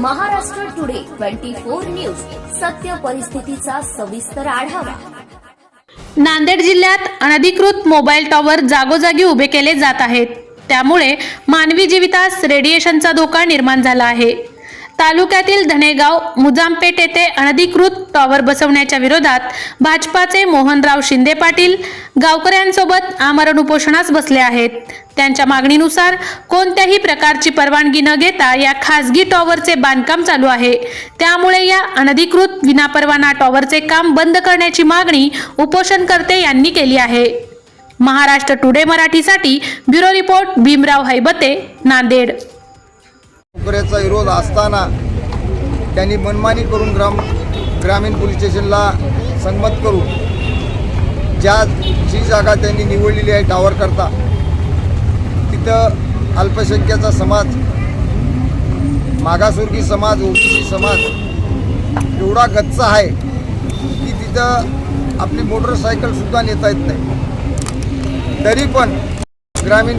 Maharashtra today twenty four news. सत्य परिस्थितीचा सविस्तर आढावा. नांदेड जिल्ह्यात अनधिकृत मोबाईल टॉवर जागोजागी उभे केले जात आहेत. त्यामुळे मानवी जीवितास रेडिएशनचा धोका निर्माण झाला आहे. तालुक्यातील धनेगाव मुजामपेठ येथे अनधिकृत टॉवर बसवण्याच्या विरोधात भाजपाचे मोहनराव शिंदे पाटील गावकऱ्यांसोबत आमरण उपोषणास बसले आहेत. त्यांच्या मागणीनुसार कोणत्याही प्रकारची परवानगी न घेता या खासगी टॉवरचे बांधकाम चालू आहे. त्यामुळे या अनधिकृत विनापरवाना टॉवरचे काम बंद करण्याची मागणी उपोषणकर्ते यांनी केली आहे. महाराष्ट्र टुडे मराठीसाठी ब्युरो रिपोर्ट भीमराव हैबते नांदेड. नोकऱ्याचा विरोध असताना त्यांनी मनमानी करून ग्राम ग्रामीण पोलीस स्टेशनला संमत करून ज्या जी जागा त्यांनी निवडलेली आहे टावर करता तिथं अल्पसंख्याचा समाज मागासवर्गीय समाज ओबीसी समाज एवढा गच्चा आहे की तिथं आपली मोटरसायकलसुद्धा नेता येत नाही. तरी पण ग्रामीण